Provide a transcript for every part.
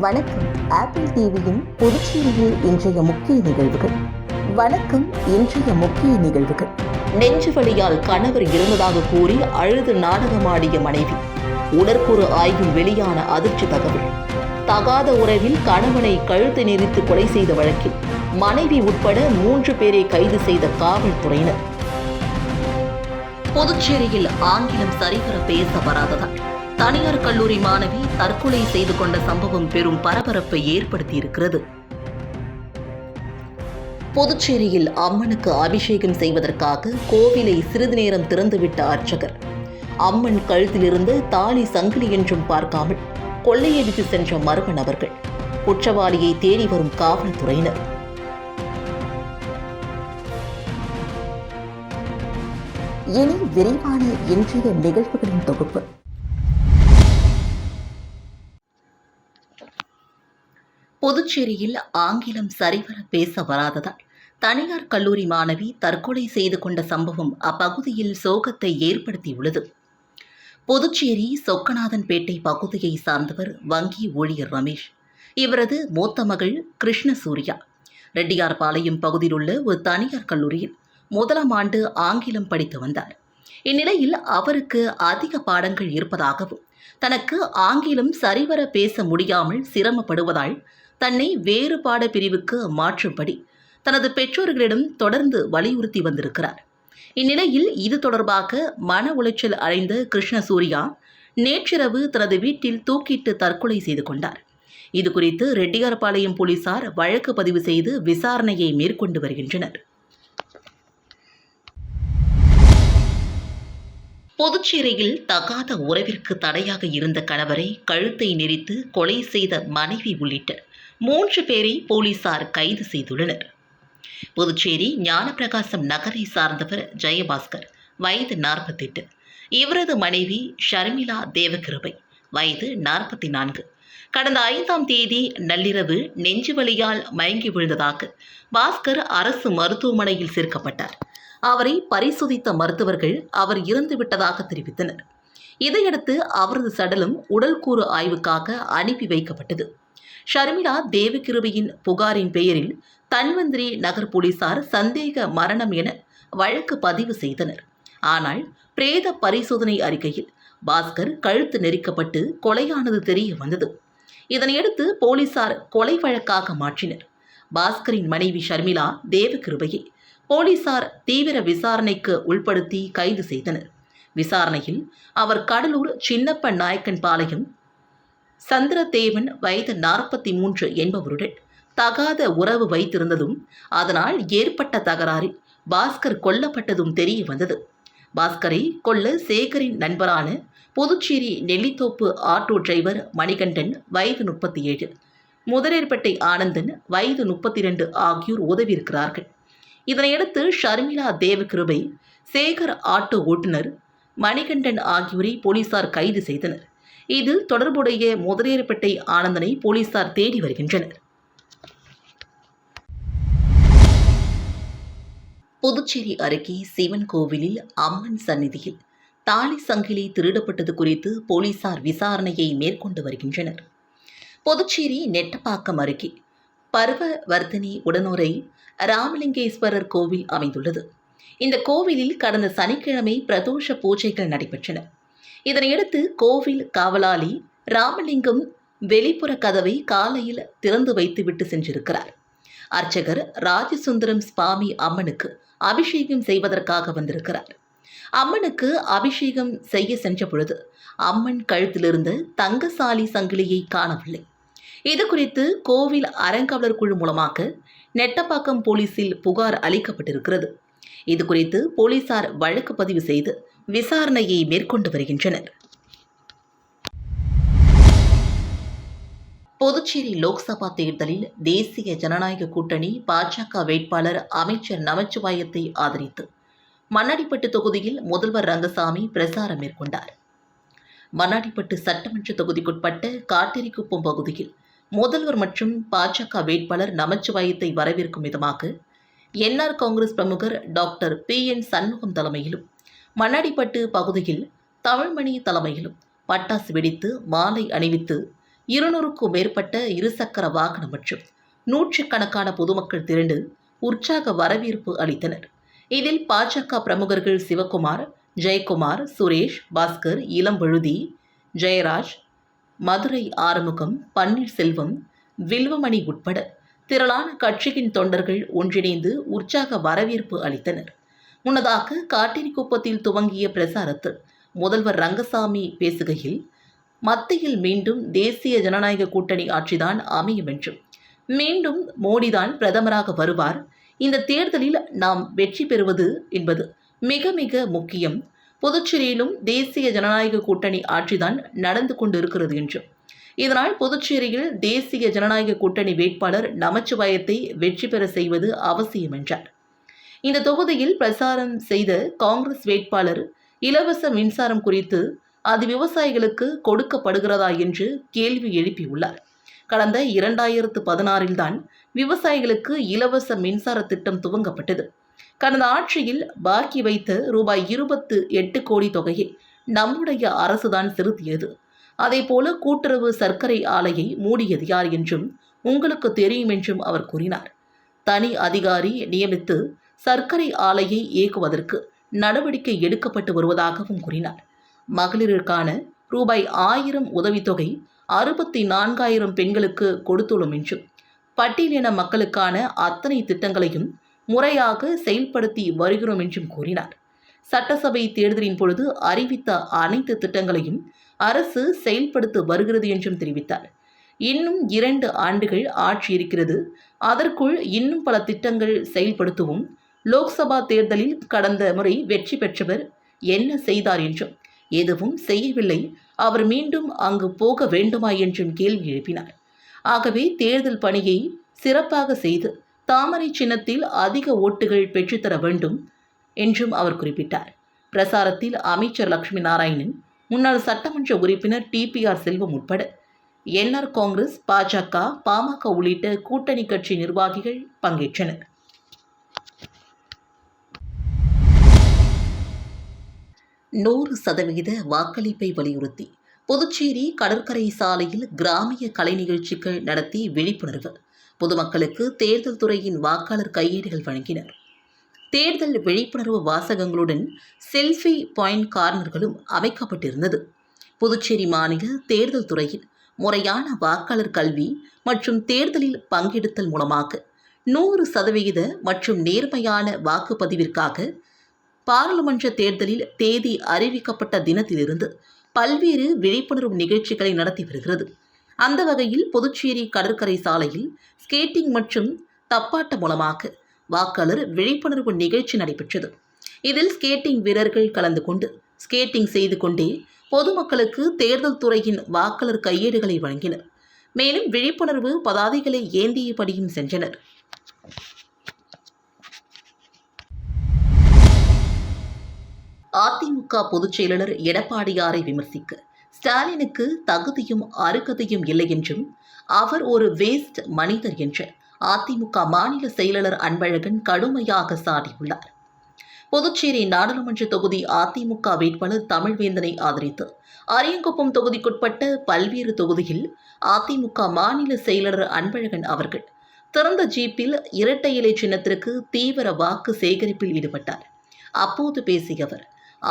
வணக்கம். ஆப்பிள் டிவியின் புதுச்சேரியில் இன்றைய முக்கிய நிகழ்வுகள். வணக்கம் இன்றைய முக்கிய நிகழ்வுகள். நெஞ்சு வழியால் கணவர் இருந்ததாக கூறி அழுது நாடகமாடிய மனைவி. உடற்கூறு ஆய்வில் வெளியான அதிர்ச்சி தகவல். தகாத உறவில் கணவனை கழுத்து நெறித்து கொலை செய்த வழக்கில் மனைவி உட்பட மூன்று பேரை கைது செய்த காவல்துறையினர். புதுச்சேரியில் ஆங்கிலம் சரிவர பேச வராததால் தனியார் கல்லூரி மாணவி தற்கொலை செய்து கொண்ட சம்பவம் பெரும் பரபரப்பை ஏற்படுத்தியிருக்கிறது. புதுச்சேரியில் அம்மனுக்கு அபிஷேகம் செய்வதற்காக கோவிலை சிறிது நேரம் திறந்துவிட்ட அர்ச்சகர். அம்மன் கழுத்திலிருந்து தாலி சங்கிலி என்றும் பார்க்காமல் கொள்ளையடித்து சென்ற மர்ம நபர்கள் குற்றவாளியை தேடி வரும் காவல்துறையினர். இனி விரைவான இன்றைய நிகழ்வுகளின் தொகுப்பு. புதுச்சேரியில் ஆங்கிலம் சரிவர பேச வராததால் தனியார் கல்லூரி மாணவி தற்கொலை செய்து கொண்ட சம்பவம் அப்பகுதியில் சோகத்தை ஏற்படுத்தியுள்ளது. புதுச்சேரி சொக்கநாதன்பேட்டை பகுதியை சார்ந்தவர் வங்கி ஊழியர் ரமேஷ். இவரது மூத்த மகள் கிருஷ்ணசூர்யா. ரெட்டியார்பாளையம் பகுதியில் உள்ள ஒரு தனியார் கல்லூரியில் முதலாம் ஆண்டு ஆங்கிலம் படித்து வந்தார். இந்நிலையில் அவருக்கு அதிக பாடங்கள் இருப்பதாகவும் தனக்கு ஆங்கிலம் சரிவர பேச முடியாமல் சிரமப்படுவதால் தன்னை வேறு பாட பிரிவுக்கு மாற்றும்படி தனது பெற்றோர்களிடம் தொடர்ந்து வலியுறுத்தி வந்திருக்கிறார். இந்நிலையில் இது தொடர்பாக மன உளைச்சல் அடைந்த கிருஷ்ணசூர்யா நேற்றிரவு தனது வீட்டில் தூக்கிட்டு தற்கொலை செய்து கொண்டார். இது குறித்து ரெட்டியார்பாளையம் போலீசார் வழக்கு பதிவு செய்து விசாரணையை மேற்கொண்டு வருகின்றனர். புதுச்சேரியில் தகாத உறவிற்கு தடையாக இருந்த கணவரை கழுத்தை நெரித்து கொலை செய்த மனைவி உள்ளிட்ட மூன்று பேரை போலீசார் கைது செய்துள்ளனர். புதுச்சேரி ஞானப்பிரகாசம் நகரை சார்ந்தவர் ஜெயபாஸ்கர் வயது நாற்பத்தெட்டு. இவரது மனைவி ஷர்மிளா தேவகிருபை வயது நாற்பத்தி நான்கு கடந்த ஐந்தாம் தேதி நள்ளிரவு நெஞ்சுவலியால் மயங்கி விழுந்ததாக பாஸ்கர் அரசு மருத்துவமனையில் சேர்க்கப்பட்டார். அவரை பரிசோதித்த மருத்துவர்கள் அவர் இறந்துவிட்டதாக தெரிவித்தனர். இதையடுத்து அவரது சடலம் உடல்கூறு ஆய்வுக்காக அனுப்பி வைக்கப்பட்டது. ஷர்மிளா தேவகிருபையின் புகாரின் பெயரில் தன்வந்திரி நகர் போலீசார் சந்தேக மரணம் என வழக்கு பதிவு செய்தனர். ஆனால் பிரேத பரிசோதனை அறிக்கையில் பாஸ்கர் கழுத்து நெரிக்கப்பட்டு கொலையானது தெரிய வந்தது. இதனையடுத்து போலீசார் கொலை வழக்காக மாற்றினர். பாஸ்கரின் மனைவி ஷர்மிளா தேவகிருபையை போலீசார் தீவிர விசாரணைக்கு உள்படுத்தி கைது செய்தனர். விசாரணையில் அவர் கடலூர் சின்னப்ப நாயக்கன் பாளையம் சந்திரதேவன் வயது நாற்பத்தி மூன்று என்பவருடன் தகாத உறவு வைத்திருந்ததும் அதனால் ஏற்பட்ட தகராறில் பாஸ்கர் கொல்லப்பட்டதும் தெரிய வந்தது. பாஸ்கரை கொல்ல சேகரின் நண்பரான புதுச்சேரி நெல்லித்தோப்பு ஆட்டோ டிரைவர் மணிகண்டன் வயது முப்பத்தி ஏழு முதலேற்பட்டை ஆனந்தன் வயது முப்பத்தி இரண்டு ஆகியோர் உதவியிருக்கிறார்கள். இதனையடுத்து ஷர்மிளா தேவகிருபை சேகர் ஆட்டோ ஓட்டுநர் மணிகண்டன் ஆகியோரை போலீசார் கைது செய்தனர். இதில் தொடர்புடைய முதலியர்பேட்டை ஆனந்தனை போலீசார் தேடி வருகின்றனர். புதுச்சேரி அருகே சிவன் கோவிலில் அம்மன் சந்நிதியில் தாலி சங்கிலி திருடப்பட்டது குறித்து போலீசார் விசாரணையை மேற்கொண்டு வருகின்றனர். புதுச்சேரி நெட்டப்பாக்கம் அருகே பர்வவர்த்தினி உடனுரை ராமலிங்கேஸ்வரர் கோவில் அமைந்துள்ளது. இந்த கோவிலில் கடந்த சனிக்கிழமை பிரதோஷ பூஜைகள் நடைபெற்றன. இதனையடுத்து கோவில் காவலாளி ராமலிங்கம் வெளிப்புற கதவை காலையில் திறந்து வைத்துவிட்டு சென்றிருக்கிறார். அர்ச்சகர் ராஜசுந்தரம் சுவாமி அம்மனுக்கு அபிஷேகம் செய்வதற்காக வந்திருக்கிறார். அம்மனுக்கு அபிஷேகம் செய்ய சென்ற பொழுது அம்மன் கழுத்திலிருந்து தங்கசாலி சங்கிலியை காணவில்லை. இது குறித்து கோவில் அறங்காவலர் குழு மூலமாக நெட்டப்பாக்கம் போலீசில் புகார் அளிக்கப்பட்டிருக்கிறது. இது குறித்து போலீசார் வழக்கு பதிவு செய்து விசாரணையை மேற்கொண்டு வருகின்றனர். புதுச்சேரி லோக்சபா தேர்தலில் தேசிய ஜனநாயக கூட்டணி பாஜக வேட்பாளர் அமைச்சர் நமச்சிவாயத்தை ஆதரித்து மண்ணாடிப்பட்டு தொகுதியில் முதல்வர் ரங்கசாமி பிரசாரம் மேற்கொண்டார். மண்ணாடிப்பட்டு சட்டமன்ற தொகுதிக்குட்பட்ட காட்டேரிக்குப்பம் பகுதியில் முதல்வர் மற்றும் பாஜக வேட்பாளர் நமச்சிவாயத்தை வரவேற்கும் விதமாக என்ஆர் காங்கிரஸ் பிரமுகர் டாக்டர் பி என் சண்முகம் தலைமையிலும் மண்ணடிப்பட்டு பகுதியில் தமிழ்மணி தலைமையிலும் பட்டாசு வெடித்து மாலை அணிவித்து இருநூறுக்கும் மேற்பட்ட இருசக்கர வாகனம் மற்றும் நூற்றுக்கணக்கான பொதுமக்கள் திரண்டு உற்சாக வரவேற்பு அளித்தனர். இதில் பாஜக பிரமுகர்கள் சிவகுமார் ஜெயக்குமார் சுரேஷ் பாஸ்கர் இளம்பழுதி ஜெயராஜ் மதுரை ஆறுமுகம் பன்னீர்செல்வம் வில்வமணி உட்பட திரளான கட்சியின் தொண்டர்கள் ஒன்றிணைந்து உற்சாக வரவேற்பு அளித்தனர். முன்னதாக காட்டிரிக்குப்பத்தில் துவங்கிய பிரசாரத்தில் முதல்வர் ரங்கசாமி பேசுகையில் மத்தியில் மீண்டும் தேசிய ஜனநாயக கூட்டணி ஆட்சிதான் அமையும் என்றும் மீண்டும் மோடிதான் பிரதமராக வருவார். இந்த தேர்தலில் நாம் வெற்றி பெறுவது என்பது மிக மிக முக்கியம். புதுச்சேரியிலும் தேசிய ஜனநாயக கூட்டணி ஆட்சிதான் நடந்து கொண்டிருக்கிறது என்றும் இதனால் புதுச்சேரியில் தேசிய ஜனநாயக கூட்டணி வேட்பாளர் நமச்சிவாயத்தை வெற்றி பெற செய்வது அவசியம் என்றார். இந்த தொகுதியில் பிரசாரம் செய்த காங்கிரஸ் வேட்பாளர் இலவச மின்சாரம் குறித்து அது விவசாயிகளுக்கு கொடுக்கப்படுகிறதா என்று கேள்வி எழுப்பியுள்ளார். கடந்த இரண்டாயிரத்து பதினாறில் தான் விவசாயிகளுக்கு இலவச மின்சார திட்டம் துவங்கப்பட்டது. கடந்த ஆட்சியில் பாக்கி வைத்த ரூபாய் இருபத்து எட்டு கோடி தொகையை நம்முடைய அரசுதான் செலுத்தியது. அதேபோல கூட்டுறவு சர்க்கரை ஆலையை மூடியது யார் என்றும் உங்களுக்கு தெரியும் என்றும் அவர் கூறினார். தனி அதிகாரி நியமித்து சர்க்கரை ஆலையை இயக்குவதற்கு நடவடிக்கை எடுக்கப்பட்டு வருவதாகவும் கூறினார். மகளிருக்கான ரூபாய் ஆயிரம் உதவித்தொகை அறுபத்தி நான்காயிரம் பெண்களுக்கு கொடுத்துள்ளோம் என்றும் பட்டியலின மக்களுக்கான அத்தனை திட்டங்களையும் முறையாக செயல்படுத்தி வருகிறோம் என்றும் கூறினார். சட்டசபை தேர்தலின் பொழுது அறிவித்த அனைத்து திட்டங்களையும் அரசு செயல்படுத்த வருகிறது என்றும் தெரிவித்தார். இன்னும் இரண்டு ஆண்டுகள் ஆட்சி இருக்கிறது. அதற்குள் இன்னும் பல திட்டங்கள் செயல்படுத்துவோம் லோக்சபா தேர்தலில் கடந்த முறை வெற்றி பெற்றவர் என்ன செய்தார் என்றும் எதுவும் செய்யவில்லை அவர் மீண்டும் அங்கு போக வேண்டுமா என்றும் கேள்வி எழுப்பினார். ஆகவே தேர்தல் பணியை சிறப்பாக செய்து தாமரை சின்னத்தில் அதிக ஓட்டுகள் பெற்றுத்தர வேண்டும் என்றும் அவர் குறிப்பிட்டார். பிரசாரத்தில் அமைச்சர் லட்சுமி நாராயணன் முன்னாள் சட்டமன்ற உறுப்பினர் டிபிஆர் செல்வம் உட்பட என்ஆர் காங்கிரஸ் பாஜக பாமக உள்ளிட்ட கூட்டணி கட்சி நிர்வாகிகள் பங்கேற்றனர். நூறு சதவிகித வாக்களிப்பை வலியுறுத்தி புதுச்சேரி கடற்கரை சாலையில் கிராமிய கலை நிகழ்ச்சிகள் நடத்தி விழிப்புணர்வு. பொதுமக்களுக்கு தேர்தல் துறையின் வாக்காளர் கையேடுகள் வழங்கினர். தேர்தல் விழிப்புணர்வு வாசகங்களுடன் செல்ஃபி பாயிண்ட் கார்னர்களும் அமைக்கப்பட்டிருந்தது. புதுச்சேரி மாநில தேர்தல் துறையில் முறையான வாக்காளர் கல்வி மற்றும் தேர்தலில் பங்கெடுத்தல் மூலமாக நூறு சதவிகித மற்றும் நேர்மையான வாக்குப்பதிவிற்காக பாராளுமன்ற தேர்தலில் தேதி அறிவிக்கப்பட்ட தினத்திலிருந்து பல்வேறு விழிப்புணர்வு நிகழ்ச்சிகளை நடத்தி வருகிறது. அந்த வகையில் புதுச்சேரி கடற்கரை சாலையில் ஸ்கேட்டிங் மற்றும் தப்பாட்டம் மூலமாக வாக்காளர் விழிப்புணர்வு நிகழ்ச்சி நடைபெற்றது. இதில் ஸ்கேட்டிங் வீரர்கள் கலந்து கொண்டு ஸ்கேட்டிங் செய்து கொண்டே பொதுமக்களுக்கு தேர்தல் துறையின் வாக்காளர் கையேடுகளை வழங்கினர். மேலும் விழிப்புணர்வு பதாதைகளை ஏந்தியபடியும் சென்றனர். அதிமுக பொதுச் செயலாளர் எடப்பாடியாரை விமர்சிக்க. ஸ்டாலினுக்கு தகுதியும் அருகதையும் இல்லை என்றும் அவர் ஒரு வேஸ்ட் மனிதர் என்று அதிமுக மாநில செயலாளர் அன்பழகன் கடுமையாக சாடியுள்ளார். புதுச்சேரி நாடாளுமன்ற தொகுதி அதிமுக வேட்பாளர் தமிழ்வேந்தனை ஆதரித்து அரியங்குப்பம் தொகுதிக்குட்பட்ட பல்வேறு தொகுதியில் அதிமுக மாநில செயலாளர் அன்பழகன் அவர்கள் திறந்த ஜீப்பில் இரட்டை இலை சின்னத்திற்கு தீவிர வாக்கு சேகரிப்பில் ஈடுபட்டார். அப்போது பேசிய அவர்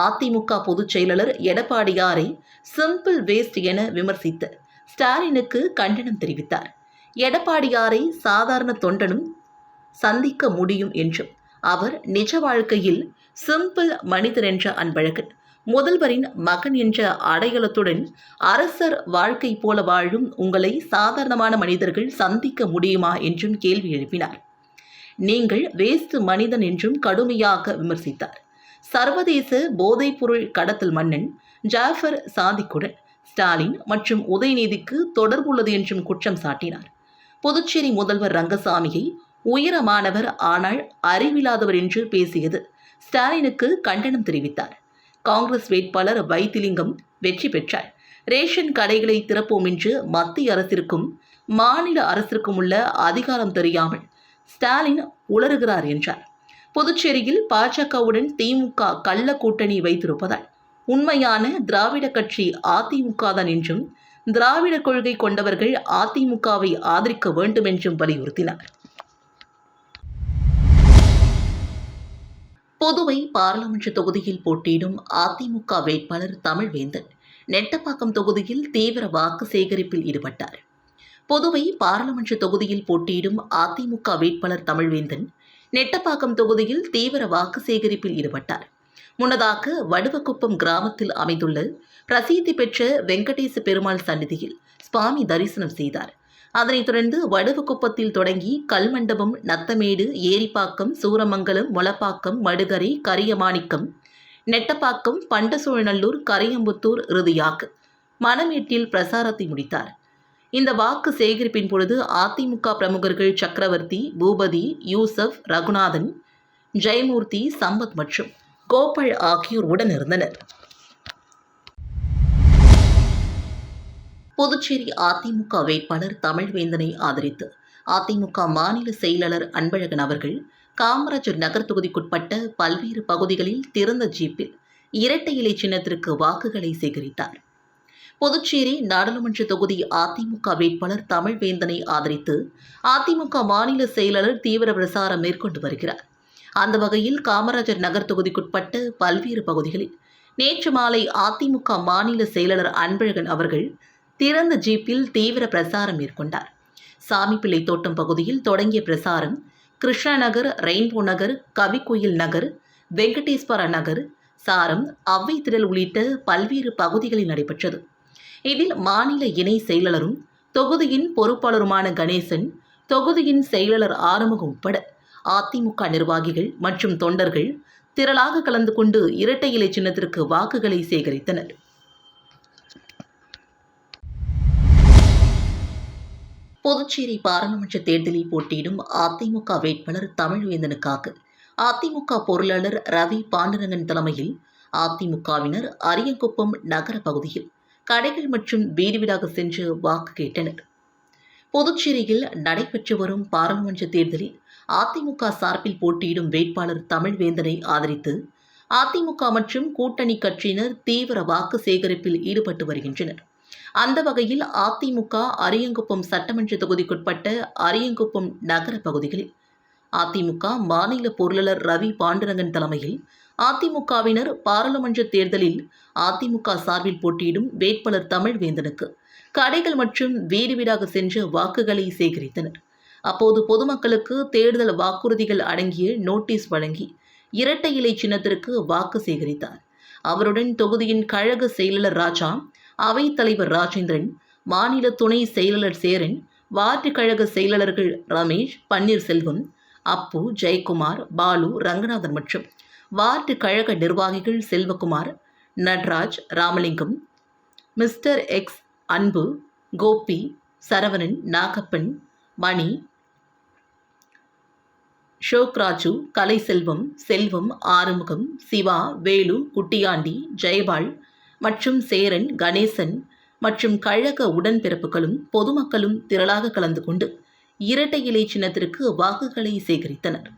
அதிமுக பொதுச் செயலாளர் எடப்பாடியாரை சிம்பிள் வேஸ்ட் என விமர்சித்து ஸ்டாலினுக்கு கண்டனம் தெரிவித்தார். எடப்பாடியாரை சாதாரண தொண்டனும் சந்திக்க முடியும் என்றும் அவர் நிஜ வாழ்க்கையில் சிம்பிள் மனிதர் என்ற அன்பழகன் முதல்வரின் மகன் என்ற அடையாளத்துடன் அரசர் வாழ்க்கை போல வாழும் உங்களை சாதாரணமான மனிதர்கள் சந்திக்க முடியுமா என்றும் கேள்வி எழுப்பினார். நீங்கள் வேஸ்ட் மனிதன் என்றும் கடுமையாக விமர்சித்தார். சர்வதேச போதைப்பொருள் கடத்தல் மன்னன் ஜாஃபர் சாதிக்குடன் ஸ்டாலின் மற்றும் உதயநிதிக்கு தொடர்புள்ளது என்றும் குற்றம் சாட்டினார். புதுச்சேரி முதல்வர் ரங்கசாமியை உயரமானவர் ஆனால் அறிவில்லாதவர் என்று பேசியது ஸ்டாலினுக்கு கண்டனம் தெரிவித்தார். காங்கிரஸ் வேட்பாளர் வைத்திலிங்கம் வெற்றி பெற்றார். ரேஷன் கடைகளை திறப்போம் என்று மத்திய அரசிற்கும் மாநில அரசிற்கும் உள்ள அதிகாரம் தெரியாமல் ஸ்டாலின் உளறுகிறார் என்றார். புதுச்சேரியில் பாஜகவுடன் திமுக கள்ள கூட்டணி வைத்திருப்பதால் உண்மையான திராவிட கட்சி அதிமுக தான் என்றும் திராவிட கொள்கை கொண்டவர்கள் அதிமுகவை ஆதரிக்க வேண்டும் என்றும் வலியுறுத்தினார். புதுவை பாராளுமன்ற தொகுதியில் போட்டியிடும் அதிமுக வேட்பாளர் தமிழ்வேந்தன் நெட்டப்பாக்கம் தொகுதியில் தீவிர வாக்கு சேகரிப்பில் ஈடுபட்டார். புதுவை பாராளுமன்ற தொகுதியில் போட்டியிடும் அதிமுக வேட்பாளர் தமிழ்வேந்தன் நெட்டப்பாக்கம் தொகுதியில் தீவிர வாக்கு சேகரிப்பில் ஈடுபட்டார். முன்னதாக வடுவக்குப்பம் கிராமத்தில் அமைந்துள்ள பிரசித்தி பெற்ற வெங்கடேச பெருமாள் சன்னிதியில் சுவாமி தரிசனம் செய்தார். அதனைத் தொடர்ந்து வடுவக்குப்பத்தில் தொடங்கி கல்மண்டபம் நத்தமேடு ஏரிப்பாக்கம் சூரமங்கலம் மொளப்பாக்கம் மடுகரை கரியமாணிக்கம் நெட்டப்பாக்கம் பண்டசோழநல்லூர் கரையம்புத்தூர் இறுதியாக மணமேட்டில் பிரசாரத்தை முடித்தார். இந்த வாக்கு சேகரிப்பின் பொழுது அதிமுக பிரமுகர்கள் சக்கரவர்த்தி பூபதி யூசப் ரகுநாதன் ஜெயமூர்த்தி சம்பத் மற்றும் கோபால் ஆகியோர் உடனிருந்தனர். புதுச்சேரி அதிமுக வேட்பாளர் தமிழ்வேந்தனை ஆதரித்து அதிமுக மாநில செயலாளர் அன்பழகன் அவர்கள் காமராஜர் நகர் தொகுதிக்குட்பட்ட பல்வேறு பகுதிகளில் திறந்த ஜீப்பில் இரட்டை இலை சின்னத்திற்கு வாக்குகளை சேகரித்தார். புதுச்சேரி நாடாளுமன்ற தொகுதி அதிமுக வேட்பாளர் தமிழ்வேந்தனை ஆதரித்து அதிமுக மாநில செயலாளர் தீவிர பிரசாரம் மேற்கொண்டு வருகிறார். அந்த வகையில் காமராஜர் நகர் தொகுதிக்குட்பட்ட பல்வேறு பகுதிகளில் நேற்று மாலை அதிமுக மாநில செயலாளர் அன்பழகன் அவர்கள் திறந்த ஜீப்பில் தீவிர பிரசாரம் மேற்கொண்டார். சாமிப்பிள்ளை தோட்டம் பகுதியில் தொடங்கிய பிரசாரம் கிருஷ்ணா நகர் ரெயின்போ நகர் கவிக்குயில் நகர் வெங்கடேஸ்வர நகர் சாரம் அவ்வை திடல் உள்ளிட்ட பல்வேறு பகுதிகளில் நடைபெற்றது. இதில் மாநில இணை செயலாளரும் தொகுதியின் பொறுப்பாளருமான கணேசன் தொகுதியின் செயலாளர் ஆறுமுகம் உட்பட அதிமுக நிர்வாகிகள் மற்றும் தொண்டர்கள் திரளாக கலந்து கொண்டு இரட்டை இலை சின்னத்திற்கு வாக்குகளை சேகரித்தனர். புதுச்சேரி பாராளுமன்ற தேர்தலில் போட்டியிடும் அதிமுக வேட்பாளர் தமிழ்வேந்தனுக்காக அதிமுக பொருளாளர் ரவி பாண்டுரங்கன் தலைமையில் அதிமுகவினர் அரியங்குப்பம் நகர பகுதியில் கடைகள் மற்றும் வீடு வீடாக சென்று வாக்கு கேட்டனர். புதுச்சேரியில் நடைபெற்று வரும் பாராளுமன்ற தேர்தலில் அதிமுக சார்பில் போட்டியிடும் வேட்பாளர் தமிழ்வேந்தனை ஆதரித்து அதிமுக மற்றும் கூட்டணி கட்சியினர் தீவிர வாக்கு சேகரிப்பில் ஈடுபட்டு வருகின்றனர். அந்த வகையில் அதிமுக அரியங்குப்பம் சட்டமன்ற தொகுதிக்குட்பட்ட அரியங்குப்பம் நகர பகுதிகளில் அதிமுக மாநில பொருளாளர் ரவி பாண்டுரங்கன் தலைமையில் அதிமுகவினர் பாராளுமன்ற தேர்தலில் அதிமுக சார்பில் போட்டியிடும் வேட்பாளர் தமிழ்வேந்தனுக்கு கடைகள் மற்றும் வீடு வீடாக சென்று வாக்குகளை சேகரித்தனர். அப்போது பொதுமக்களுக்கு தேர்தல் வாக்குறுதிகள் அடங்கிய நோட்டீஸ் வழங்கி இரட்டை இலை சின்னத்திற்கு வாக்கு சேகரித்தார். அவருடன் தொகுதியின் கழக செயலாளர் ராஜா அவைத்தலைவர் ராஜேந்திரன் மாநில துணை செயலாளர் சேரன் வார்டு கழக செயலாளர்கள் ரமேஷ் பன்னீர்செல்வம் அப்பு ஜெயக்குமார் பாலு ரங்கநாதன் மற்றும் வார்டு கழக நிர்வாகிகள் செல்வகுமார் நட்ராஜ் ராமலிங்கம் மிஸ்டர் எக்ஸ் அன்பு கோபி சரவணன் நாகப்பன் மணி ஷோக்ராஜு கலைசெல்வம் செல்வம் ஆறுமுகம் சிவா வேலு குட்டியாண்டி ஜெயபால் மற்றும் சேரன் கணேசன் மற்றும் கழக உடன்பிறப்புகளும் பொதுமக்களும் திரளாக கலந்து கொண்டு இரட்டை இலை சின்னத்திற்கு வாக்குகளை சேகரித்தனர்.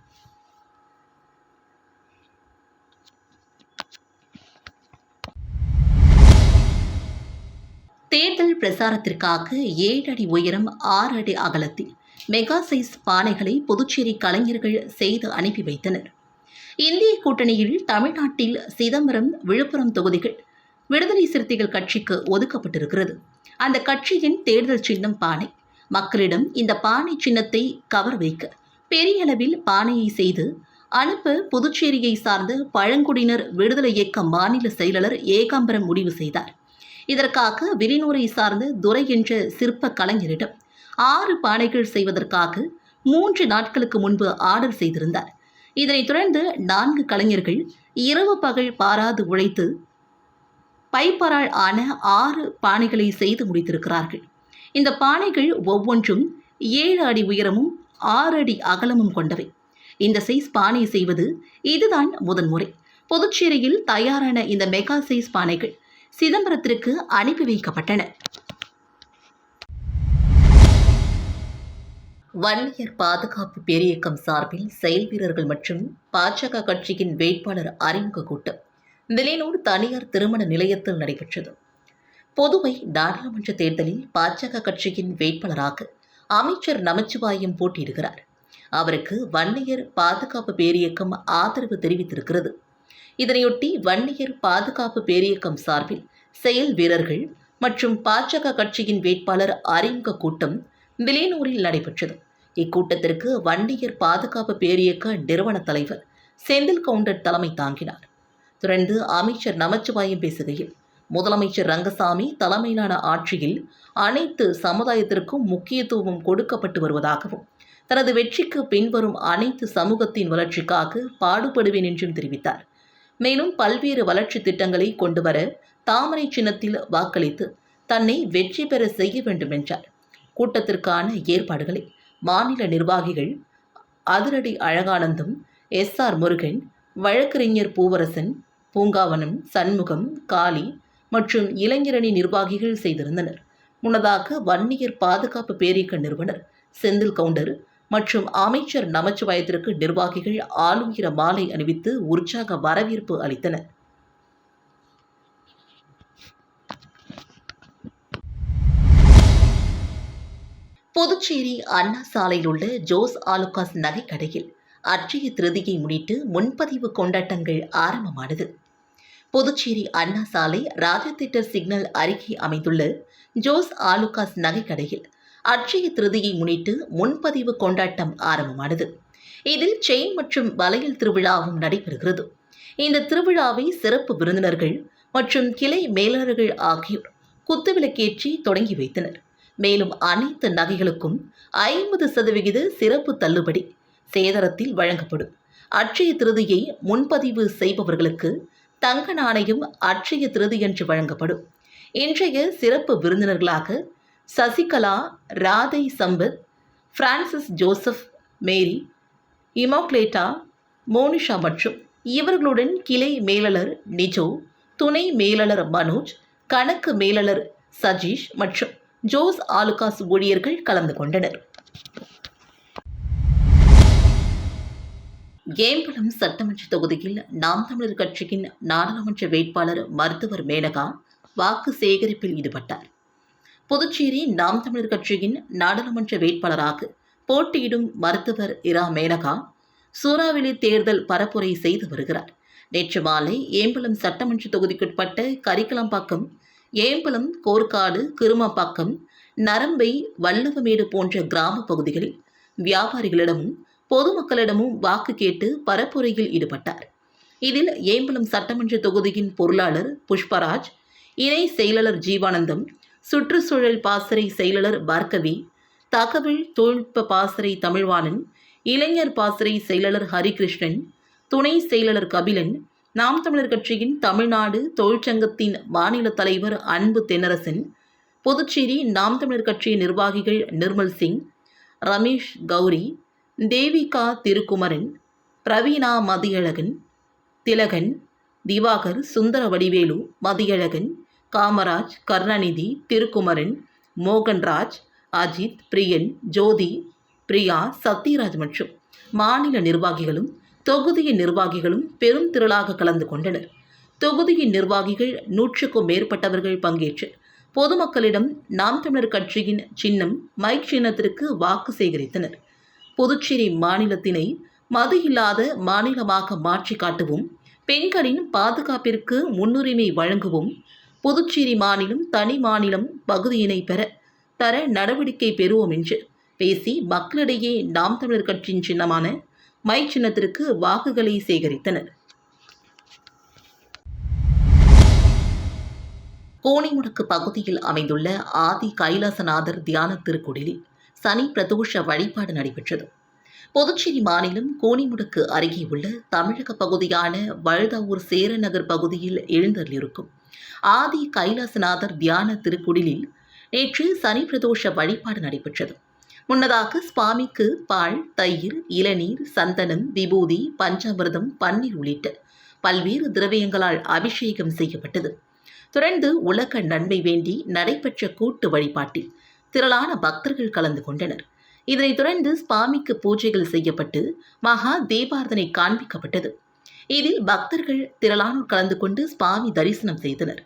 தேர்தல் பிரசாரத்திற்காக ஏழு அடி உயரம் ஆறு அடி அகலத்தில் மெகா சைஸ் பானைகளை புதுச்சேரி கலைஞர்கள் செய்து அனுப்பி வைத்தனர். இந்திய கூட்டணியில் தமிழ்நாட்டில் சிதம்பரம் விழுப்புரம் தொகுதிகள் விடுதலை சிறுத்தைகள் கட்சிக்கு ஒதுக்கப்பட்டிருக்கிறது. அந்த கட்சியின் தேர்தல் சின்னம் பானை. மக்களிடம் இந்த பானை சின்னத்தை கவர் வைக்க பெரிய அளவில் பானையை செய்து அனுப்ப புதுச்சேரியை சார்ந்த பழங்குடியினர் விடுதலை இயக்க மாநில செயலாளர் ஏகாம்பரம் முடிவு செய்தார். இதற்காக விரிநூரை சார்ந்த துரை என்ற சிற்ப கலைஞரிடம் ஆறு பானைகள் செய்வதற்காக மூன்று நாட்களுக்கு முன்பு ஆர்டர் செய்திருந்தார். இதனைத் தொடர்ந்து நான்கு கலைஞர்கள் இரவு பகல் பாராது உழைத்து பைப்பரால் ஆன ஆறு பானைகளை செய்து முடித்திருக்கிறார்கள். இந்த பானைகள் ஒவ்வொன்றும் ஏழு அடி உயரமும் ஆறு அடி அகலமும் கொண்டவை. இந்த சைஸ் பானை செய்வது இதுதான் முதன்முறை. புதுச்சேரியில் தயாரான இந்த மெகா சைஸ் பானைகள் சிதம்பரத்திற்கு அனுப்பி வைக்கப்பட்டன. வன்னியர் பாதுகாப்பு பேரியக்கம் சார்பில் செயல் வீரர்கள் மற்றும் பாஜக கட்சியின் வேட்பாளர் அறிமுக கூட்டம் வில்லியனூர் தனியார் திருமண நிலையத்தில் நடைபெற்றது. பொதுவை நாடாளுமன்ற தேர்தலில் பாஜக கட்சியின் வேட்பாளராக அமைச்சர் நமச்சிவாயம் போட்டியிடுகிறார். அவருக்கு வன்னியர் பாதுகாப்பு பேரியக்கம் ஆதரவு தெரிவித்திருக்கிறது. இதனையொட்டி வன்னியர் பாதுகாப்பு பேரியக்கம் சார்பில் செயல் வீரர்கள் மற்றும் பாஜக கட்சியின் வேட்பாளர் அறிமுக கூட்டம் விலையனூரில் நடைபெற்றது. இக்கூட்டத்திற்கு வன்னியர் பாதுகாப்பு பேரியக்க நிறுவன தலைவர் செந்தில் கவுண்டர் தலைமை தாங்கினார். தொடர்ந்து அமைச்சர் நமச்சிவாயம் பேசுகையில் முதலமைச்சர் ரங்கசாமி தலைமையிலான ஆட்சியில் அனைத்து சமுதாயத்திற்கும் முக்கியத்துவம் கொடுக்கப்பட்டு வருவதாகவும் தனது வெற்றிக்கு பின்வரும் அனைத்து சமூகத்தின் வளர்ச்சிக்காக பாடுபடுவேன் என்றும் தெரிவித்தார். மேலும் பல்வேறு வளர்ச்சி திட்டங்களை கொண்டு வர தாமரை சின்னத்தில் வாக்களித்து தன்னை வெற்றி பெற செய்ய வேண்டும் என்றார். கூட்டத்திற்கான ஏற்பாடுகளை மாநில நிர்வாகிகள் அதிரடி அழகானந்தம் எஸ். ஆர். முருகன் வழக்கறிஞர் பூவரசன் பூங்காவனம் சண்முகம் காளி மற்றும் இளைஞரணி நிர்வாகிகள் செய்திருந்தனர். முன்னதாக வன்னியர் பாதுகாப்பு பேரியக்க நிறுவனர் செந்தில் கவுண்டர் மற்றும் அமைச்சர் நமச்சிவாயத்திற்கு நிர்வாகிகள் ஆளுங்கிற மாலை அணிவித்து உற்சாக வரவேற்பு அளித்தனர். புதுச்சேரி அண்ணா சாலையில் உள்ள ஜோஸ் ஆலுகாஸ் நகைக்கடையில் அற்றைய திருதியை முன்னிட்டு முன்பதிவு கொண்டாட்டங்கள் ஆரம்பமானது. புதுச்சேரி அண்ணா சாலை ராஜா சிக்னல் அருகே அமைந்துள்ள ஜோஸ் ஆலுகாஸ் நகைக்கடையில் அட்சய திருதியை முன்னிட்டு முன்பதிவு கொண்டாட்டம் ஆரம்பமானது. இதில் செயின் மற்றும் வலையல் திருவிழாவும் நடைபெறுகிறது. இந்த திருவிழாவை சிறப்பு விருந்தினர்கள் மற்றும் கிளை மேலாளர்கள் ஆகியோர் குத்துவிளக்கேற்றி தொடங்கி வைத்தனர். மேலும் அனைத்து நகைகளுக்கும் ஐம்பது சதவிகித சிறப்பு தள்ளுபடி சேதரத்தில் வழங்கப்படும். அட்சய திருதியை முன்பதிவு செய்பவர்களுக்கு தங்க நாணயம் அட்சய திருதியன்று வழங்கப்படும். இன்றைய சிறப்பு விருந்தினர்களாக Sasikala Radhai Sampath Francis Joseph Mary Immaculata Monisha மற்றும் இவர்களுடன் கிளை மேலாளர் நிஜோ துணை மேலாளர் மனோஜ் கணக்கு மேலாளர் சஜீஷ் மற்றும் ஜோஸ் ஆலுகாஸ் ஊழியர்கள் கலந்து கொண்டனர். ஏம்பலம் சட்டமன்ற தொகுதியில் நாம் தமிழர் கட்சியின் நாடாளுமன்ற வேட்பாளர் மருத்துவர் மேனகா வாக்கு சேகரிப்பில் ஈடுபட்டார். புதுச்சேரி நாம் தமிழர் கட்சியின் நாடாளுமன்ற வேட்பாளராக போட்டியிடும் மருத்துவர் இரா மேனகா சூறாவளி தேர்தல் பரப்புரை செய்து வருகிறார். நேற்று மாலை ஏம்பலம் சட்டமன்ற தொகுதிக்குட்பட்ட கரிக்கலம்பாக்கம் ஏம்பலம் கோர்க்காடு கிருமப்பாக்கம் நரம்பை வல்லவமேடு போன்ற கிராம பகுதிகளில் வியாபாரிகளிடமும் பொதுமக்களிடமும் வாக்கு கேட்டு பரப்புரையில் ஈடுபட்டார். இதில் ஏம்பலம் சட்டமன்ற தொகுதியின் பொருளாளர் புஷ்பராஜ் இணை செயலாளர் ஜீவானந்தம் சுற்றுச்சூழல் பாசறை செயலர் பார்கவி தகவல் தொழில்நுட்ப பாசறை தமிழ்வாணன் இளைஞர் பாசறை செயலர் ஹரிகிருஷ்ணன் துணை செயலாளர் கபிலன் நாம் தமிழர் கட்சியின் தமிழ்நாடு தொழிற்சங்கத்தின் மாநில தலைவர் அன்பு தென்னரசன் புதுச்சேரி நாம் தமிழர் கட்சியின் நிர்வாகிகள் நிர்மல் சிங் ரமேஷ் கௌரி தேவிகா திருக்குமரன் பிரவீனா மதியழகன் திலகன் திவாகர் சுந்தர வடிவேலு மதியழகன் காமராஜ் கருணாநிதி திருக்குமரன் மோகன்ராஜ் அஜித் பிரியன் ஜோதி பிரியா சத்யராஜ் மற்றும் மாநில நிர்வாகிகளும் தொகுதியின் நிர்வாகிகளும் பெரும் திரளாக கலந்து கொண்டனர். தொகுதியின் நிர்வாகிகள் நூற்றுக்கும் மேற்பட்டவர்கள் பங்கேற்று பொதுமக்களிடம் நாம் தமிழர் கட்சியின் சின்னம் மைக் சின்னத்திற்கு வாக்கு சேகரித்தனர். புதுச்சேரி மாநிலத்தினை மது இல்லாத மாநிலமாக மாற்றி காட்டவும் பெண்களின் பாதுகாப்பிற்கு முன்னுரிமை வழங்கவும் புதுச்சேரி மாநிலம் தனி மாநிலம் பகுதியினை பெற தர நடவடிக்கை பெறுவோம் என்று பேசி மக்களிடையே நாம் தமிழர் கட்சியின் சின்னமான மை சின்னத்திற்கு வாக்குகளை சேகரித்தனர். கோணிமுடக்கு பகுதியில் அமைந்துள்ள ஆதி கைலாசநாதர் தியான திருக்குடிலில் சனி பிரதோஷ வழிபாடு நடைபெற்றது. புதுச்சேரி மாநிலம் கோணிமுடக்கு அருகே உள்ள தமிழக பகுதியான வழுதாவூர் சேரநகர் பகுதியில் எழுந்தருளிருக்கும் ஆதி கைலாசநாதர் தியான திருக்குடிலில் நேற்று சனி பிரதோஷ வழிபாடு நடைபெற்றது. முன்னதாக சுவாமிக்கு பால் தயிர் இளநீர் சந்தனம் விபூதி பஞ்சாமிர்தம் பன்னீர் உள்ளிட்ட பல்வேறு திரவியங்களால் அபிஷேகம் செய்யப்பட்டது. தொடர்ந்து உலக நன்மை வேண்டி நடைபெற்ற கூட்டு வழிபாட்டில் திரளான பக்தர்கள் கலந்து கொண்டனர். இதனைத் தொடர்ந்து சுவாமிக்கு பூஜைகள் செய்யப்பட்டு மகா தேவார்த்தனை காண்பிக்கப்பட்டது. இதில் பக்தர்கள் திரளானோர் கலந்து கொண்டு சுவாமி தரிசனம் செய்தனர்.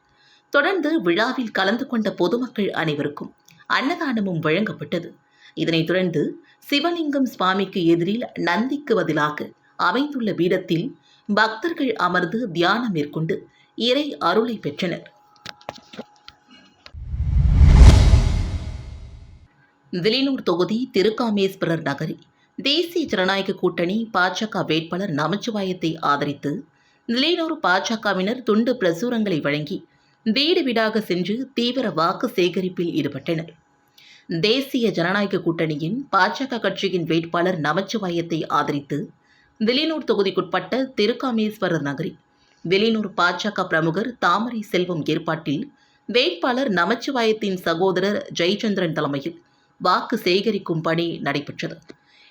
தொடர்ந்து விழாவில் கலந்து கொண்ட பொதுமக்கள் அனைவருக்கும் அன்னதானமும் வழங்கப்பட்டது. இதனைத் தொடர்ந்து சிவலிங்கம் சுவாமிக்கு எதிரில் நந்திக்கு பதிலாக அமைந்துள்ள பீடத்தில் பக்தர்கள் அமர்ந்து தியானம் மேற்கொண்டு இறை அருளை பெற்றனர். வில்லியனூர் தொகுதி திருக்காமேஸ்வரர் நகரில் தேசிய ஜனநாயக கூட்டணி பாஜக வேட்பாளர் நமச்சிவாயத்தை ஆதரித்து வில்லியனூர் பாஜகவினர் துண்டு பிரசுரங்களை வழங்கி வீடு வீடாக சென்று தீவிர வாக்கு சேகரிப்பில் ஈடுபட்டனர். தேசிய ஜனநாயக கூட்டணியின் பாஜக கட்சியின் வேட்பாளர் நமச்சிவாயத்தை ஆதரித்து வில்லியனூர் தொகுதிக்குட்பட்ட திருக்காமேஸ்வரர் நகரில் வில்லியனூர் பாஜக பிரமுகர் தாமரை செல்வம் ஏற்பாட்டில் வேட்பாளர் நமச்சிவாயத்தின் சகோதரர் ஜெயச்சந்திரன் தலைமையில் வாக்கு சேகரிக்கும் பணி நடைபெற்றது.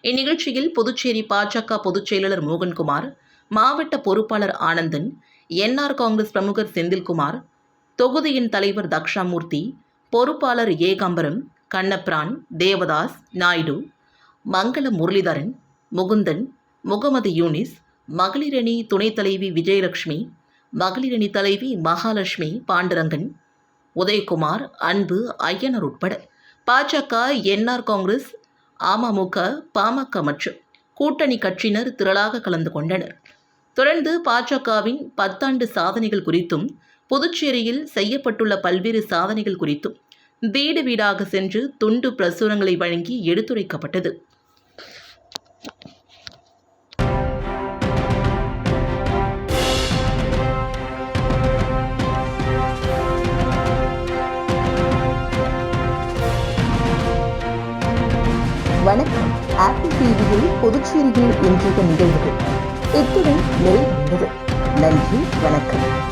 இந்நிகழ்ச்சியில் புதுச்சேரி பாஜக பொதுச் செயலாளர் மோகன்குமார் மாவட்ட பொறுப்பாளர் ஆனந்தன் என்ஆர் காங்கிரஸ் பிரமுகர் செந்தில்குமார் தொகுதியின் தலைவர் தக்ஷாமூர்த்தி பொறுப்பாளர் ஏகாம்பரம் கண்ணப்ரான் தேவதாஸ் நாயுடு மங்கள முரளிதரன் முகுந்தன் முகமது யூனிஸ் மகளிரணி துணைத் தலைவி விஜயலட்சுமி மகளிரணி தலைவி மகாலட்சுமி பாண்டுரங்கன் உதயகுமார் அன்பு ஐயனர் உட்பட பாஜக என்ஆர் காங்கிரஸ் அமமுக பாமக மற்றும் கூட்டணி கட்சியினர் திரளாக கலந்து கொண்டனர். தொடர்ந்து பாஜகவின் பத்தாண்டு சாதனைகள் குறித்தும் புதுச்சேரியில் செய்யப்பட்டுள்ள பல்வேறு சாதனைகள் குறித்தும் வீடு வீடாக சென்று துண்டு பிரசுரங்களை வழங்கி எடுத்துரைக்கப்பட்டது. ஆப்பிள் டிவியில் இன்றைய நிகழ்வுகள். இத்துடன் நிறைவடைந்தது நன்றி வணக்கம்.